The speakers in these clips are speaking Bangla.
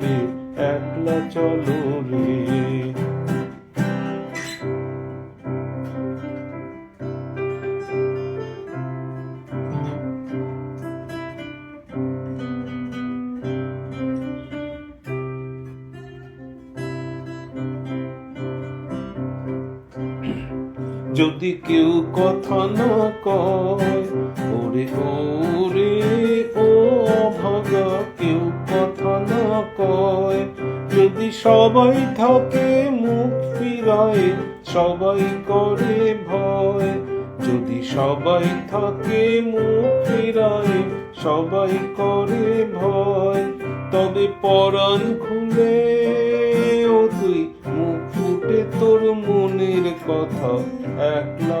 তবে একলা চলো রে। যদি কেউ কথা না কয় ওরে ওরে ও। সবাই থাকে মুখ ফিরায়, সবাই করে ভয়। যদি সবাই থাকে মুখ ফিরায়, সবাই করে ভয়। তবে পরাণ খুলে ও তুই, মুখ ফুটে তোর মনের কথা, একলা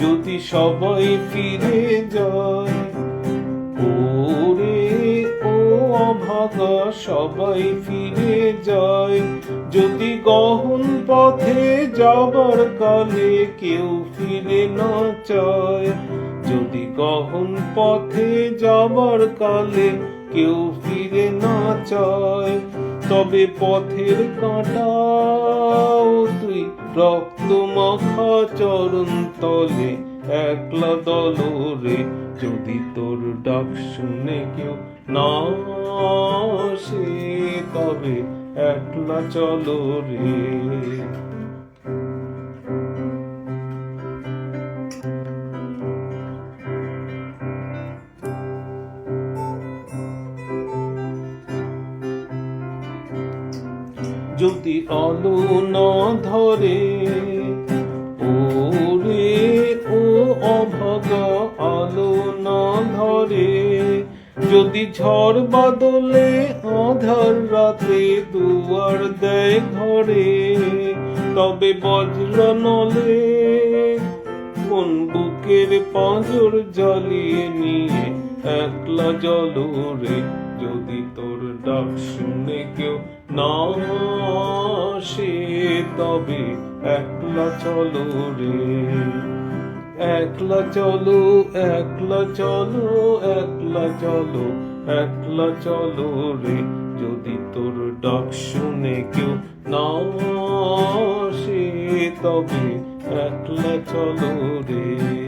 যদি সবাই ফিরে যায়, ওরে ও অভাগা, সবাই ফিরে যায়। যদি গহন পথে যাবার কালে কেউ ফিরে না চায়, যদি গহন পথে যাবার কালে কেউ ফিরে না চায়, তবে পথের কাঁটাও তুই রক্ত মাখা চরণ তলে একলা দলরে যদি তোর ডাক শুনে কেউ না আসে তবে একলা চলো রে। যদি আলো না ধরে, ওরে ও অভাগা আলো না ধরে। যদি ঝড় বাদলে আধার রাতে দুয়ার দেয় ঘরে, তবে বজ্র নলে কোন বুকের পাঁজর জ্বালিয়ে নিয়ে একলা জলরে যদি তোর ডাক শুনে কেউ না আসে তবে একলা চলো রে। একলা চলো একলা চলো একলা চলো একলা চলো রে। যদি তোর ডাক শুনে কেউ না আসে তবে একলা চলো রে।